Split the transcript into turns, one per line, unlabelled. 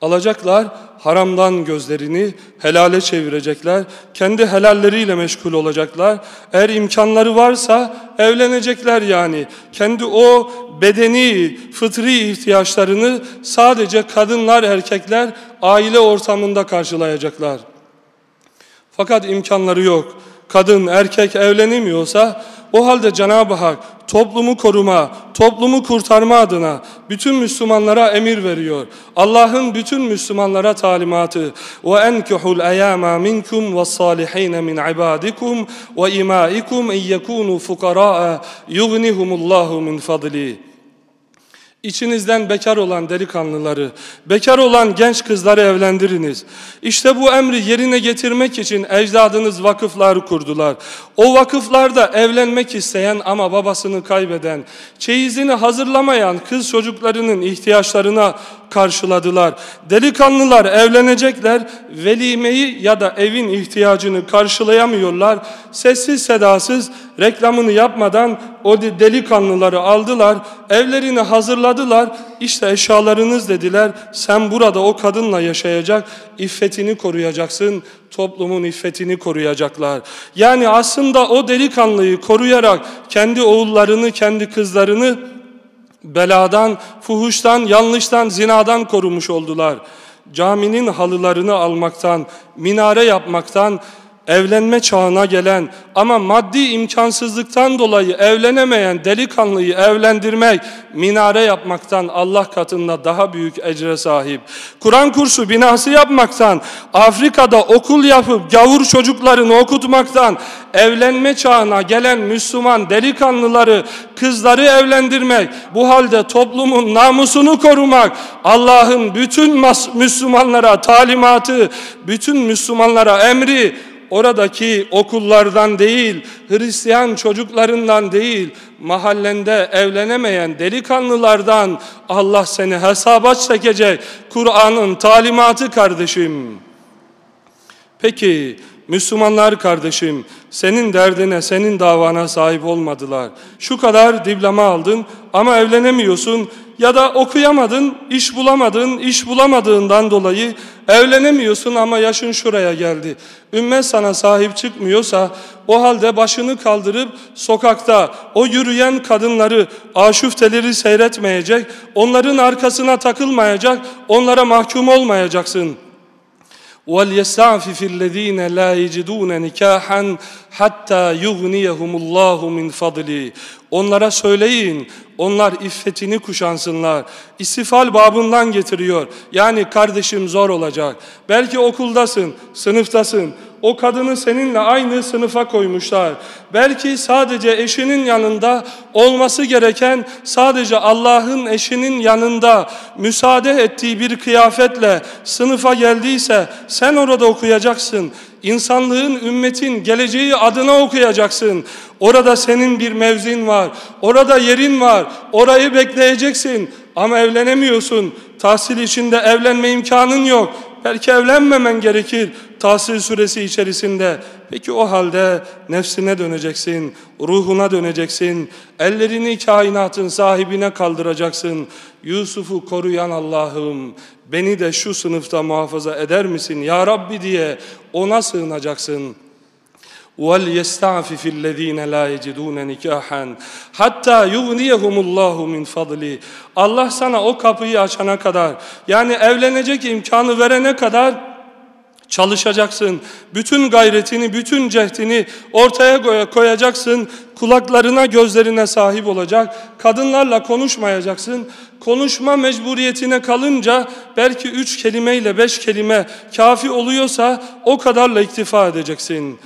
Alacaklar haramdan gözlerini helale çevirecekler. Kendi helalleriyle meşgul olacaklar. Eğer imkanları varsa evlenecekler yani. Kendi o bedeni, fıtri ihtiyaçlarını sadece kadınlar, erkekler aile ortamında karşılayacaklar. Fakat imkanları yok. Kadın, erkek evlenemiyorsa o halde Cenab-ı Hak toplumu koruma, toplumu kurtarma adına bütün Müslümanlara emir veriyor. Allah'ın bütün Müslümanlara talimatı ve enkihul ayama minkum ve salihin min ibadikum ve imaikum en yekunu fuqara yughnihumullahu min fadli. İçinizden bekar olan delikanlıları, bekar olan genç kızları evlendiriniz. İşte bu emri yerine getirmek için ecdadınız vakıflar kurdular. O vakıflarda evlenmek isteyen ama babasını kaybeden, çeyizini hazırlamayan kız çocuklarının ihtiyaçlarına karşıladılar. Delikanlılar evlenecekler, velimeyi ya da evin ihtiyacını karşılayamıyorlar. Sessiz sedasız reklamını yapmadan o delikanlıları aldılar, evlerini hazırladılar. İşte eşyalarınız dediler, sen burada o kadınla yaşayacak, iffetini koruyacaksın, toplumun iffetini koruyacaklar. Yani aslında o delikanlıyı koruyarak kendi oğullarını, kendi kızlarını beladan, fuhuştan, yanlıştan, zinadan korumuş oldular. Caminin halılarını almaktan, minare yapmaktan, evlenme çağına gelen ama maddi imkansızlıktan dolayı evlenemeyen delikanlıyı evlendirmek, minare yapmaktan Allah katında daha büyük ecre sahip. Kur'an kursu binası yapmaktan, Afrika'da okul yapıp gavur çocuklarını okutmaktan, evlenme çağına gelen Müslüman delikanlıları, kızları evlendirmek, bu halde toplumun namusunu korumak, Allah'ın bütün Müslümanlara talimatı, bütün Müslümanlara emri, oradaki okullardan değil, Hristiyan çocuklarından değil, mahallende evlenemeyen delikanlılardan Allah seni hesaba çekecek. Kur'an'ın talimatı kardeşim. Peki Müslümanlar kardeşim senin derdine, senin davana sahip olmadılar. Şu kadar diploma aldın ama evlenemiyorsun ya da okuyamadın, iş bulamadın, iş bulamadığından dolayı evlenemiyorsun ama yaşın şuraya geldi. Ümmet sana sahip çıkmıyorsa o halde başını kaldırıp sokakta o yürüyen kadınları, aşufteleri seyretmeyecek, onların arkasına takılmayacak, onlara mahkum olmayacaksın.'' وَلْيَسْتَعْفِفِ الَّذ۪ينَ لَا يَجِدُونَ نِكَاحًا حَتَّى يُغْنِيَهُمُ اللّٰهُ مِنْ فَضْلِهِ Onlara söyleyin, onlar iffetini kuşansınlar. İstifal babından getiriyor. Yani kardeşim zor olacak. Belki okuldasın, sınıftasın. O kadını seninle aynı sınıfa koymuşlar. Belki sadece eşinin yanında olması gereken sadece Allah'ın eşinin yanında müsaade ettiği bir kıyafetle sınıfa geldiyse sen orada okuyacaksın. İnsanlığın, ümmetin geleceği adına okuyacaksın. Orada senin bir mevzin var. Orada yerin var. Orayı bekleyeceksin. Ama evlenemiyorsun. Tahsil içinde evlenme imkanın yok. Belki evlenmemen gerekir tahsil süresi içerisinde. Peki o halde nefsine döneceksin, ruhuna döneceksin, ellerini kainatın sahibine kaldıracaksın. Yusuf'u koruyan Allah'ım beni de şu sınıfta muhafaza eder misin ya Rabbi diye ona sığınacaksın. وَلْيَسْتَعْفِفِ الَّذ۪ينَ لَا يَجِدُونَ نِكَاحًا حَتَّى يُغْنِيَهُمُ اللّٰهُ مِنْ فَضْلِ Allah sana o kapıyı açana kadar, yani evlenecek imkanı verene kadar Çalışacaksın. Bütün gayretini, bütün cehdini ortaya koyacaksın. Kulaklarına, gözlerine sahip olacak. Kadınlarla konuşmayacaksın. Konuşma mecburiyetine kalınca belki üç kelimeyle beş kelime kafi oluyorsa o kadarla iktifa edeceksin.